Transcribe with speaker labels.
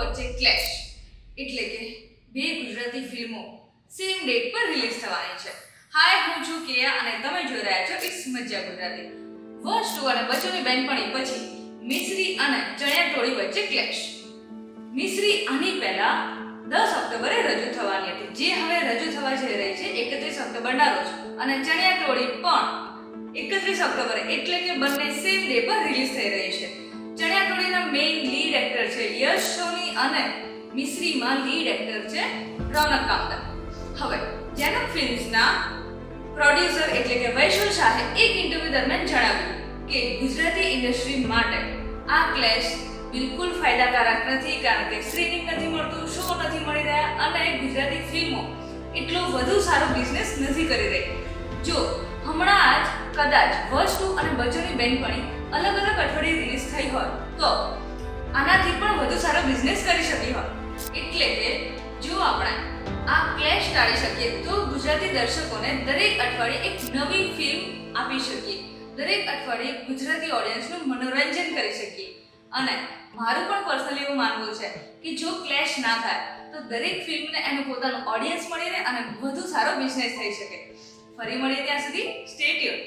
Speaker 1: વચ્ચે ક્લેશ. એટલે કે બે ગુજરાતી ફિલ્મો સેમ ડેટ પર રિલીઝ થવાની છે. હાય, હું છું કેયા અને તમે જોઈ રહ્યા છો ઇટ્સ મજા ગુજરાતી. વર્ષ ટુ અને બચ્ચોની બેનપણી પછી મિશ્રી અને ચણિયા ટોળી વચ્ચે ક્લેશ. મિશ્રી આની પહેલા દસ ઓક્ટોબરે રજૂ થવાની હતી. જે હવે રજૂ થવા જઈ રહી છે એકત્રીસ ઓક્ટોબરના રોજ. અને ચણિયા ટોળી પણ એકત્રીસ ઓક્ટોબરે. એટલે કે બંને સેમ ડે પર રિલીઝ થઈ રહી છે. મેઇન લીડ એક્ટર છે યશ સોની અને મિશ્રીમાં લીડ એક્ટર છે રોનક કામદાર. હવે જેનમ ફિલ્મ્સના પ્રોડ્યુસર એટલે કે વૈશ્વ શાહે એક ઇન્ટરવ્યુ દરમિયાન જણાવ્યું કે ગુજરાતી ઇન્ડસ્ટ્રી માટે આ ક્લેશ બિલકુલ ફાયદાકારક નથી કારણ કે સ્ક્રીનિંગ નથી મળતું શો નથી મળી રહ્યા અને ગુજરાતી ફિલ્મો એટલો વધુ સારો બિઝનેસ નથી કરી રહી. જો હમણાં કદાચ વર્ષ ટુ અને બચ્ચોની બેનપણી અલગ અલગ અઠવાડિયે રિલીઝ થઈ હોય, તો આનાથી પણ વધુ સારો બિઝનેસ કરી શકી હોત એટલે કે, જો આપણે આ ક્લેશ ટાળી શકીએ, તો ગુજરાતી દર્શકોને દરેક અઠવાડિયે એક નવી ફિલ્મ આપી શકીએ. દરેક અઠવાડિયે ગુજરાતી ઓડિયન્સનું મનોરંજન કરી શકીએ. અને મારું પણ પર્સનલી એવું માનવું છે કે જો ક્લેશ ના થાય, તો દરેક ફિલ્મને એનું પોતાનું ઓડિયન્સ મળી રહે અને વધુ સારો બિઝનેસ થઈ શકે. ફરી મળીએ ત્યાં સુધી સ્ટે ટ્યુન